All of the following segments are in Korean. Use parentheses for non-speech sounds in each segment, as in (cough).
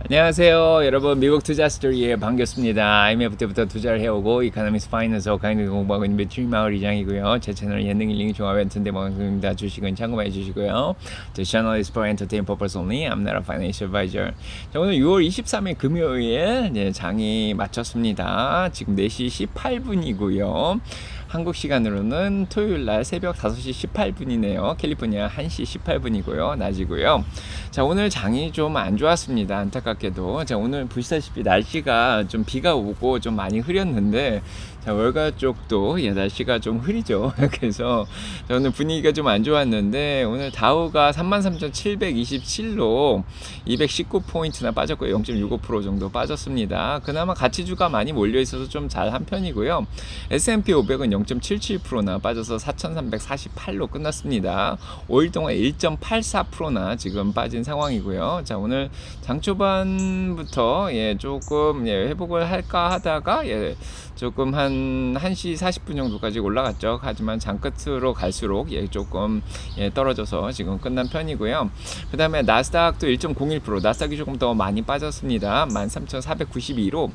안녕하세요. 여러분 미국 투자 스토리에 반갑습니다. IMF 때부터 투자를 해오고 이카노미스 파이낸스 어카이드 공부하고 있는 배추리 마을 이장이고요. 제 채널 예능 일링 종합 엔터테인 방송입니다. 주식은 참고해 주시고요. The channel is for entertain purpose only. I'm not a financial advisor. 자 오늘 6월 23일 금요일 네, 장이 마쳤습니다. 지금 4시 18분이고요 한국 시간으로는 토요일 날 새벽 5시 18분이네요. 캘리포니아 1시 18분이고요. 낮이고요. 자, 오늘 장이 좀 안 좋았습니다. 안타깝게도. 자, 오늘 보시다시피 날씨가 좀 비가 오고 좀 많이 흐렸는데 자, 월가 쪽도 예, 날씨가 좀 흐리죠. (laughs) 그래서 자, 오늘 분위기가 좀 안 좋았는데 오늘 다우가 33,727로 219포인트나 빠졌고요. 0.65% 정도 빠졌습니다. 그나마 가치주가 많이 몰려 있어서 좀 잘 한 편이고요. S&P 500은 0.77%나 빠져서 4,348로 끝났습니다. 5일 동안 1.84%나 지금 빠진 상황이고요. 자, 오늘 장 초반부터 예, 조금 예, 회복을 할까 하다가 예, 조금 한 1시 40분 정도까지 올라갔죠. 하지만 장 끝으로 갈수록 예, 조금 예, 떨어져서 지금 끝난 편이고요. 그 다음에 나스닥도 1.01% 나스닥이 조금 더 많이 빠졌습니다. 13,492로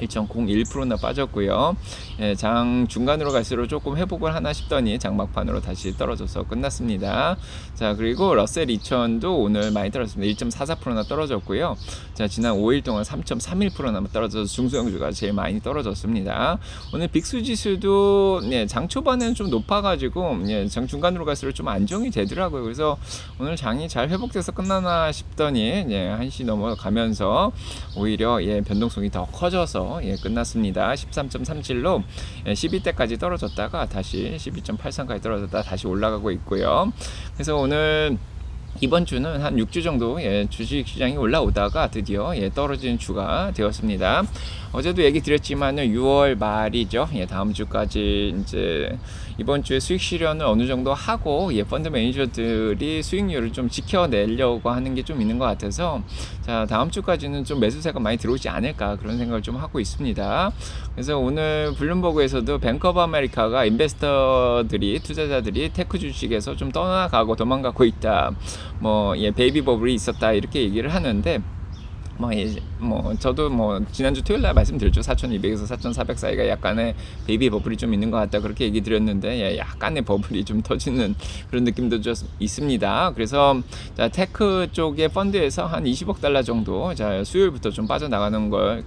1.01%나 빠졌고요. 예, 장 중간으로 갈수록 조금 회복을 하나 싶더니 장 막판으로 다시 떨어져서 끝났습니다. 자, 그리고 러셀 2000도 오늘 많이 떨어졌습니다. 1.44%나 떨어졌고요. 자, 지난 5일 동안 3.31%나 떨어져서 중소형주가 제일 많이 떨어졌습니다. 오늘 빅수 지수도 예, 장 초반에는 좀 높아가지고 예, 장 중간으로 갈수록 좀 안정이 되더라고요. 그래서 오늘 장이 잘 회복돼서 끝나나 싶더니 예, 1시 넘어가면서 오히려 예, 변동성이 더 커져서 예, 끝났습니다. 13.37로 예, 12대까지 떨어졌다가 다시 12.83까지 떨어졌다 다시 올라가고 있고요. 그래서 오늘 이번 주는 한 6주 정도 예, 주식 시장이 올라오다가 드디어 예, 떨어지는 주가 되었습니다. 어제도 얘기 드렸지만은 6월 말이죠. 예, 다음 주까지 이제 이번 주에 수익 실현을 어느 정도 하고 예, 펀드 매니저들이 수익률을 좀 지켜내려고 하는 게 좀 있는 것 같아서 자 다음 주까지는 좀 매수세가 많이 들어오지 않을까 그런 생각을 좀 하고 있습니다. 그래서 오늘 블룸버그에서도 뱅크 오브 아메리카가 인베스터들이 투자자들이 테크 주식에서 좀 떠나가고 도망가고 있다. 뭐 예, 베이비 버블이 있었다 이렇게 얘기를 하는데 뭐, 예, 뭐 저도 뭐 지난주 토요일 날 말씀드렸죠 4,200에서 4,400 사이가 약간의 베이비 버블이 좀 있는 것 같다 그렇게 얘기 드렸는데 예, 약간의 버블이 좀 (laughs) 터지는 그런 느낌도 좀 있습니다. 그래서 자, 테크 쪽의 펀드에서 한 20억 달러 정도 자, 수요일부터 좀 빠져나가는 걸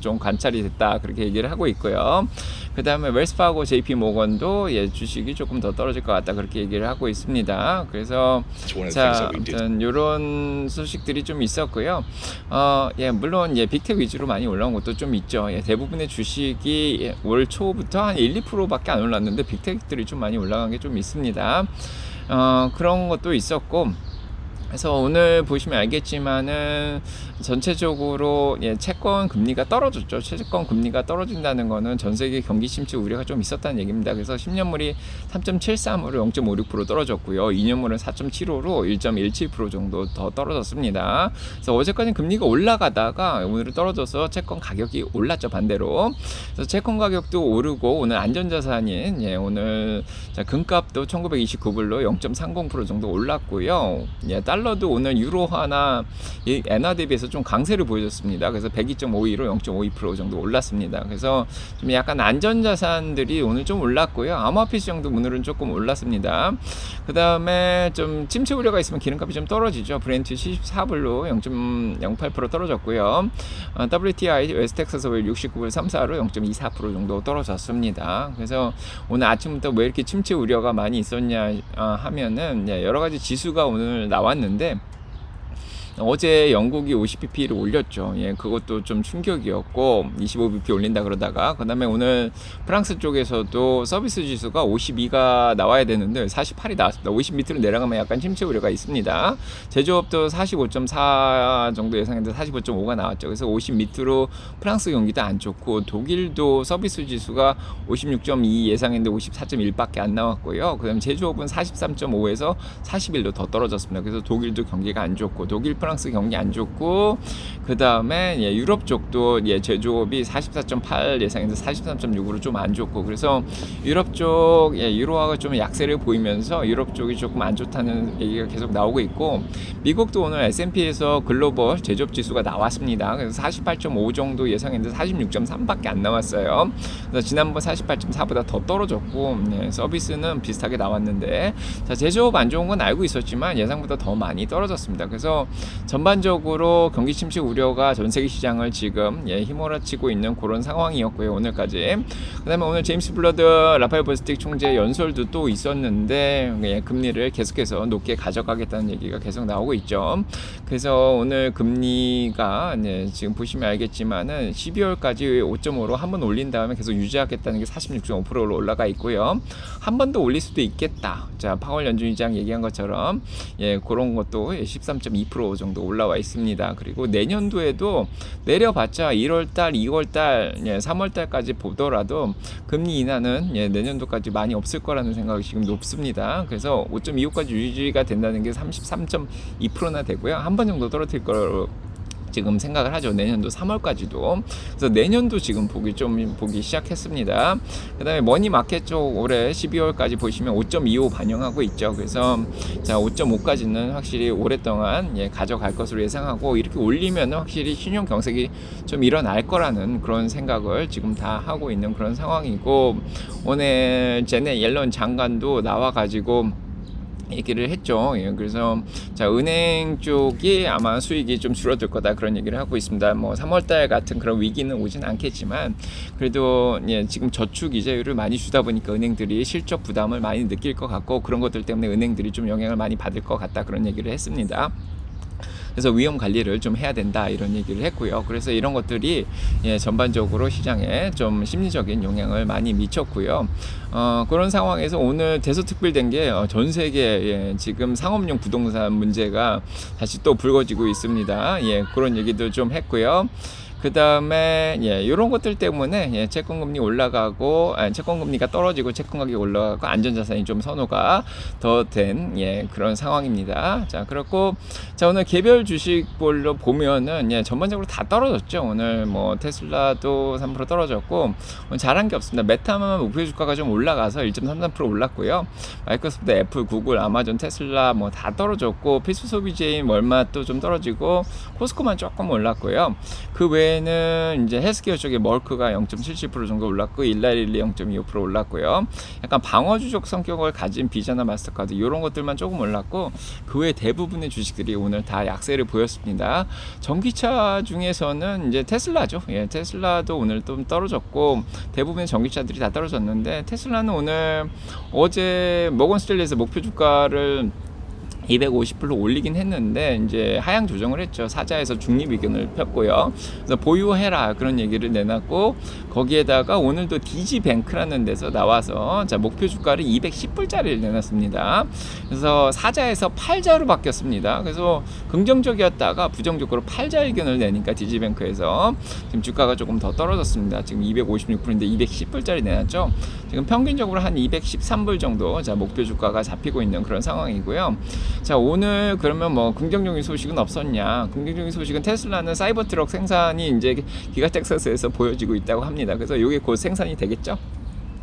좀 관찰이 됐다 그렇게 얘기를 하고 있고요. 그 다음에 웰스파고 JP 모건도 예, 주식이 조금 더 떨어질 것 같다 그렇게 얘기를 하고 있습니다. 그래서 자. 아무튼 이런 소식들이 좀 있었고요. 어, 예, 물론 예, 빅텍 위주로 많이 올라온 것도 좀 있죠. 예, 대부분의 주식이 예, 올 초부터 한 1, 2%밖에 안 올랐는데 빅텍들이 좀 많이 올라간 게 좀 있습니다. 어, 그런 것도 있었고 그래서 오늘 보시면 알겠지만은 전체적으로 예, 채권 금리가 떨어졌죠. 채권 금리가 떨어진다는 거는 전 세계 경기 침체 우려가 좀 있었다는 얘기입니다. 그래서 10년물이 3.73으로 0.56% 떨어졌고요. 2년물은 4.75로 1.17% 정도 더 떨어졌습니다. 그래서 어제까지 금리가 올라가다가 오늘은 떨어져서 채권 가격이 올랐죠. 반대로. 그래서 채권 가격도 오르고 오늘 안전자산인 예, 오늘 자, 금값도 1929불로 0.30% 정도 올랐고요. 예, 달러 도 오늘 유로화나 이 엔화 대비해서 좀 강세를 보여줬습니다. 그래서 102.52로 0.52% 정도 올랐습니다. 그래서 좀 약간 안전자산들이 오늘 좀 올랐고요. 암호화폐 시장도 오늘은 조금 올랐습니다. 그 다음에 좀 침체 우려가 있으면 기름값이 좀 떨어지죠. 브렌트 74불로 0.08% 떨어졌고요. 어, WTI 웨스텍사스 오일 69불 34로 0.24% 정도 떨어졌습니다. 그래서 오늘 아침부터 왜 이렇게 침체 우려가 많이 있었냐 어, 하면은 예, 여러 가지 지수가 오늘 나왔는데 되는데 어제 영국이 50bp를 올렸죠. 예, 그것도 좀 충격이었고 25bp 올린다 그러다가 그다음에 오늘 프랑스 쪽에서도 서비스 지수가 52가 나와야 되는데 48이 나왔습니다. 50 밑으로 내려가면 약간 침체 우려가 있습니다. 제조업도 45.4 정도 예상했는데 45.5가 나왔죠. 그래서 50 밑으로 프랑스 경기도 안 좋고 독일도 서비스 지수가 56.2 예상했는데 54.1밖에 안 나왔고요. 그다음 에 제조업은 43.5에서 41로 더 떨어졌습니다. 그래서 독일도 경기가 안 좋고 독일 프랑스 경기 안 좋고 그 다음에 예, 유럽 쪽도 예, 제조업이 44.8 예상인데 43.6으로 좀 안 좋고 그래서 유럽 쪽 예, 유로화가 좀 약세를 보이면서 유럽 쪽이 조금 안 좋다는 얘기가 계속 나오고 있고 미국도 오늘 S&P에서 글로벌 제조업 지수가 나왔습니다. 그래서 48.5 정도 예상했는데 46.3밖에 안 나왔어요. 그래서 지난번 48.4보다 더 떨어졌고 예, 서비스는 비슷하게 나왔는데 자, 제조업 안 좋은 건 알고 있었지만 예상보다 더 많이 떨어졌습니다. 그래서 전반적으로 경기 침체 우려가 전 세계 시장을 지금 예, 휘몰아치고 있는 그런 상황이었고요. 오늘까지. 그다음에 오늘 제임스 블러드 라파엘 버스틱 총재 연설도 또 있었는데 예, 금리를 계속해서 높게 가져가겠다는 얘기가 계속 나오고 있죠. 그래서 오늘 금리가 예, 지금 보시면 알겠지만은 12월까지 5.5로 한 번 올린 다음에 계속 유지하겠다는 게 46.5%로 올라가 있고요. 한 번 더 올릴 수도 있겠다. 자, 파월 연준의장 얘기한 것처럼 예, 그런 것도 13.2% 정도 올라와 있습니다. 그리고 내년도에도 내려봤자 1월달, 2월달, 예, 3월달까지 보더라도 금리 인하는 예, 내년도까지 많이 없을 거라는 생각이 지금 높습니다. 그래서 5.25까지 유지가 된다는 게 33.2%나 되고요. 한 번 정도 떨어뜨릴 거로 지금 생각을 하죠. 내년도 3월까지도. 그래서 내년도 지금 보기 좀 보기 시작했습니다. 그다음에 머니 마켓 쪽 올해 12월까지 보시면 5.25 반영하고 있죠. 그래서 자 5.5까지는 확실히 오랫동안 예, 가져갈 것으로 예상하고 이렇게 올리면 확실히 신용 경색이 좀 일어날 거라는 그런 생각을 지금 다 하고 있는 그런 상황이고 오늘 제네 옐런 장관도 나와 가지고 얘기를 했죠. 예, 그래서 자 은행 쪽이 아마 수익이 좀 줄어들 거다 그런 얘기를 하고 있습니다. 뭐 3월달 같은 그런 위기는 오진 않겠지만 그래도 예, 지금 저축 이자율을 많이 주다 보니까 은행들이 실적 부담을 많이 느낄 것 같고 그런 것들 때문에 은행들이 좀 영향을 많이 받을 것 같다 그런 얘기를 했습니다. 그래서 위험 관리를 좀 해야 된다 이런 얘기를 했고요. 그래서 이런 것들이 예, 전반적으로 시장에 좀 심리적인 영향을 많이 미쳤고요. 어, 그런 상황에서 오늘 대서특필된 게 전 세계 예, 지금 상업용 부동산 문제가 다시 또 불거지고 있습니다. 예, 그런 얘기도 좀 했고요. 그 다음에 예, 이런 것들 때문에 예, 채권 금리 올라가고 아니, 채권 금리가 떨어지고 채권 가격이 올라가고 안전 자산이 좀 선호가 더 된 예, 그런 상황입니다. 자 그렇고 자 오늘 개별 주식별로 보면은 예, 전반적으로 다 떨어졌죠. 오늘 뭐 테슬라도 3% 떨어졌고 잘한 게 없습니다. 메타만 목표 주가가 좀 올라가서 1.33% 올랐고요. 마이크로소프트, 애플, 구글, 아마존, 테슬라 뭐 다 떨어졌고 필수 소비재인 월마도 좀 떨어지고 코스코만 조금 올랐고요. 그 외에 외에는 이제 헬스케어 쪽에 멀크가 0.77% 정도 올랐고 일라일리 0.25% 올랐고요. 약간 방어주적 성격을 가진 비자나 마스터카드 이런 것들만 조금 올랐고 그 외 대부분의 주식들이 오늘 다 약세를 보였습니다. 전기차 중에서는 이제 테슬라죠. 예, 테슬라도 오늘 좀 떨어졌고 대부분의 전기차들이 다 떨어졌는데 테슬라는 오늘 어제 모건스텔리에서 목표 주가를 250불로 올리긴 했는데 이제 하향 조정을 했죠. 사자에서 중립 의견을 폈고요. 그래서 보유해라 그런 얘기를 내놨고 거기에다가 오늘도 디지뱅크라는 데서 나와서 자 목표 주가를 210불짜리를 내놨습니다. 그래서 사자에서 팔자로 바뀌었습니다. 그래서 긍정적이었다가 부정적으로 팔자 의견을 내니까 디지뱅크에서 지금 주가가 조금 더 떨어졌습니다. 지금 256불인데 210불짜리 내놨죠. 지금 평균적으로 한 213불 정도 자 목표 주가가 잡히고 있는 그런 상황이고요. 자 오늘 그러면 뭐 긍정적인 소식은 없었냐? 긍정적인 소식은 테슬라는 사이버 트럭 생산이 이제 기가 텍사스에서 보여지고 있다고 합니다. 그래서 이게 곧 생산이 되겠죠?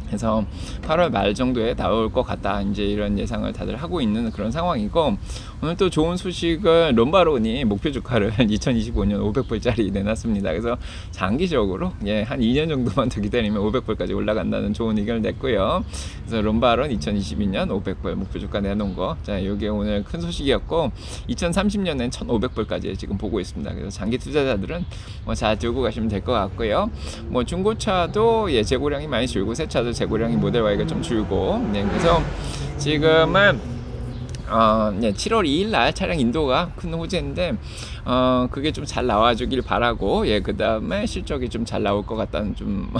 그래서 8월 말 정도에 나올 것 같다. 이제 이런 예상을 다들 하고 있는 그런 상황이고 오늘 또 좋은 소식을 롬바론이 목표 주가를 (laughs) 2025년 500불짜리 내놨습니다. 그래서 장기적으로 예, 한 2년 정도만 더 기다리면 500불까지 올라간다는 좋은 의견을 냈고요. 그래서 롬바론 2022년 500불 목표 주가 내놓은 거. 자, 이게 오늘 큰 소식이었고 2030년엔 1,500불까지 지금 보고 있습니다. 그래서 장기 투자자들은 뭐잘 들고 가시면 될 것 같고요. 뭐 중고차도 예, 재고량이 많이 줄고 새 차도 재고량이 모델 Y가 좀 줄고 네, 그래서 지금은 어, 네, 7월 2일 날 차량 인도가 큰 호재인데 어, 그게 좀 잘 나와주길 바라고 예, 그 다음에 실적이 좀 잘 나올 것 같다는 좀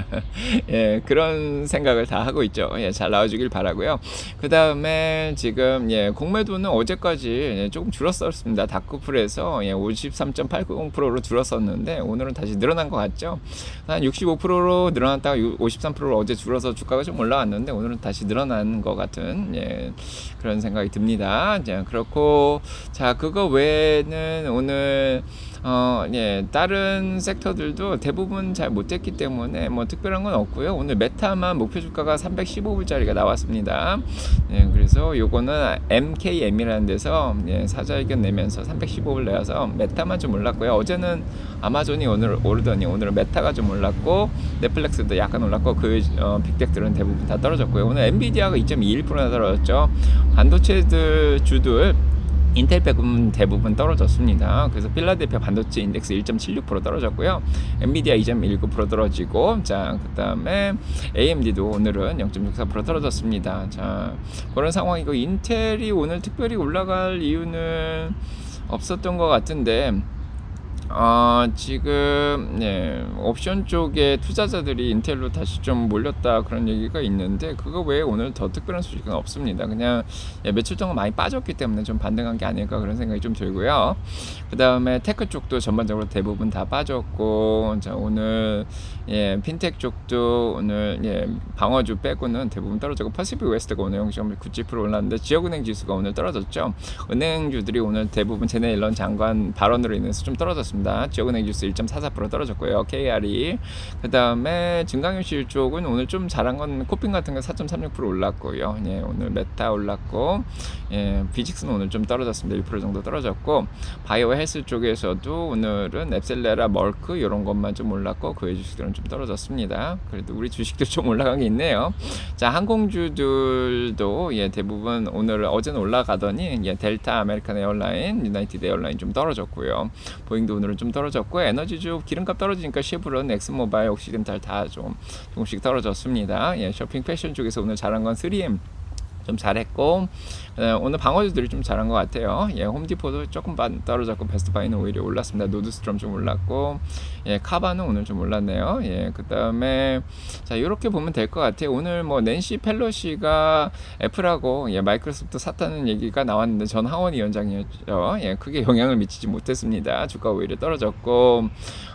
(laughs) 예, 그런 생각을 다 하고 있죠. 예, 잘 나와주길 바라고요. 그 다음에 지금 예, 공매도는 어제까지 예, 조금 줄었었습니다. 다크풀에서 예, 53.890%로 줄었었는데 오늘은 다시 늘어난 것 같죠. 한 65%로 늘어났다가 53%로 어제 줄어서 주가가 좀 올라왔는데 오늘은 다시 늘어난 것 같은 예, 그런 생각이 생각이 듭니다. 자, 그렇고 자 그거 외에는 오늘 어, 예, 다른 섹터들도 대부분 잘 못됐기 때문에 뭐 특별한 건 없고요. 오늘 메타만 목표 주가가 315불짜리가 나왔습니다. 예, 그래서 요거는 MKM이라는 데서 예, 사자의견 내면서 315불 내어서 메타만 좀 올랐고요. 어제는 아마존이 오늘 오르더니 오늘은 메타가 좀 올랐고 넷플릭스도 약간 올랐고 그 어, 빅텍들은 대부분 다 떨어졌고요. 오늘 엔비디아가 2.21%나 떨어졌죠. 반도체들 주들 인텔 빼고는 대부분 떨어졌습니다. 그래서 필라델피아 반도체 인덱스 1.76% 떨어졌고요. 엔비디아 2.19% 떨어지고 자 그다음에 AMD도 오늘은 0.64% 떨어졌습니다. 자 그런 상황이고 인텔이 오늘 특별히 올라갈 이유는 없었던 것 같은데 아 지금 예, 옵션 쪽에 투자자들이 인텔로 다시 좀 몰렸다 그런 얘기가 있는데 그거 외에 오늘 더 특별한 소식은 없습니다. 그냥 예, 며칠 동안 많이 빠졌기 때문에 좀 반등한 게 아닐까 그런 생각이 좀 들고요. 그 다음에 테크 쪽도 전반적으로 대부분 다 빠졌고 자 오늘 예, 핀텍 쪽도 오늘 예, 방어주 빼고는 대부분 떨어졌고 퍼시픽 웨스트가 오늘 0.97% 올랐는데 지역은행 지수가 오늘 떨어졌죠. 은행주들이 오늘 대부분 제네 일런 장관 발언으로 인해서 좀 떨어졌습니다. 지역은행 지수 1.44% 떨어졌고요. KR이 그 다음에 증강현실 쪽은 오늘 좀 잘한 건 코핀 같은 거4.36% 올랐고요. 예, 오늘 메타 올랐고 예, 비직스는 오늘 좀 떨어졌습니다. 1% 정도 떨어졌고 바이오 헬스 쪽에서도 오늘은 앱셀레라, 멀크 이런 것만 좀 올랐고 그외 주식들은 좀 떨어졌습니다. 그래도 우리 주식도 좀 올라간 게 있네요. 자 항공주들도 예, 대부분 오늘 어제는 올라가더니 예, 델타, 아메리칸 에어라인, 유나이티드 에어라인 좀 떨어졌고요. 보잉도 오늘 은 좀 떨어졌고 에너지주 기름값 떨어지니까 쉐브론, 엑스모바일, 옥시덴탈 다 좀 조금씩 떨어졌습니다. 예, 쇼핑 패션 쪽에서 오늘 잘한 건 3M 좀 잘했고 어, 오늘 방어주들이 좀 잘한 것 같아요. 예, 홈디포도 조금 반 떨어졌고 베스트바이는 오히려 올랐습니다. 노드스트롬 좀 올랐고 예, 카바는 오늘 좀 올랐네요. 예, 그 다음에 자 이렇게 보면 될 것 같아요. 오늘 뭐 낸시 펠로시가 애플하고 예, 마이크로소프트 샀다는 얘기가 나왔는데 전 하원 위원장이었죠. 예, 크게 영향을 미치지 못했습니다. 주가 오히려 떨어졌고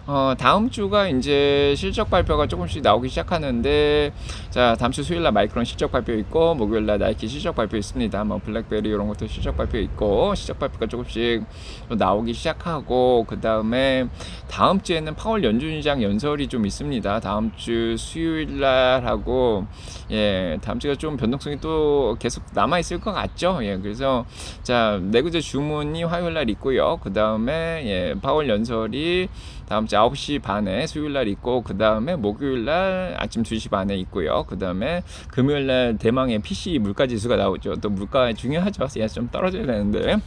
어, 다음 주가 이제 실적 발표가 조금씩 나오기 시작하는데 자 다음 주 수요일 날 마이크론 실적 발표 있고 목요일 날 나이키 실적 발표 있습니다. 뭐 블랙베리 이런 것도 실적 발표 있고 실적 발표가 조금씩 또 나오기 시작하고 그 다음에 다음 주에는 파월 연준의장 연설이 좀 있습니다. 다음 주 수요일 날 하고 예 다음 주가 좀 변동성이 또 계속 남아 있을 것 같죠. 예 그래서 자 내구재 주문이 화요일 날 있고요. 그 다음에 예 파월 연설이 다음 주 9시 반에 수요일 날 있고 그 다음에 목요일 날 아침 2시 반에 있고요. 그 다음에 금요일 날 대망의 PC 물가 지수가 나오죠. 또 물가 중요하죠. 예, 좀 떨어져야 되는데.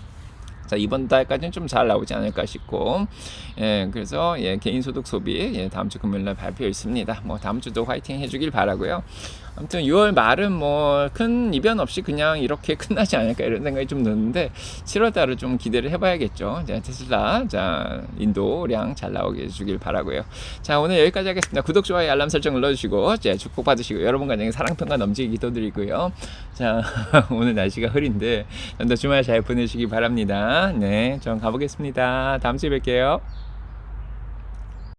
자 이번 달까지는 좀 잘 나오지 않을까 싶고. 예 그래서 예 개인 소득 소비 예 다음 주 금요일 날 발표 있습니다. 뭐 다음 주도 화이팅 해주길 바라고요. 아무튼 6월 말은 뭐 큰 이변 없이 그냥 이렇게 (laughs) 끝나지 않을까 이런 생각이 좀 드는데 7월 달을 좀 기대를 해봐야겠죠. 자 테슬라 자 인도량 잘 나오게 해주길 바라고요. 자 오늘 여기까지 하겠습니다. 구독 좋아요 알람 설정 눌러주시고 자 축복 받으시고 여러분 가정에 사랑 평가 넘치게 기도드리고요. 자 (laughs) 오늘 날씨가 흐린데 주말 잘 보내시기 바랍니다 네, 전 가보겠습니다. 다음 주에 뵐게요.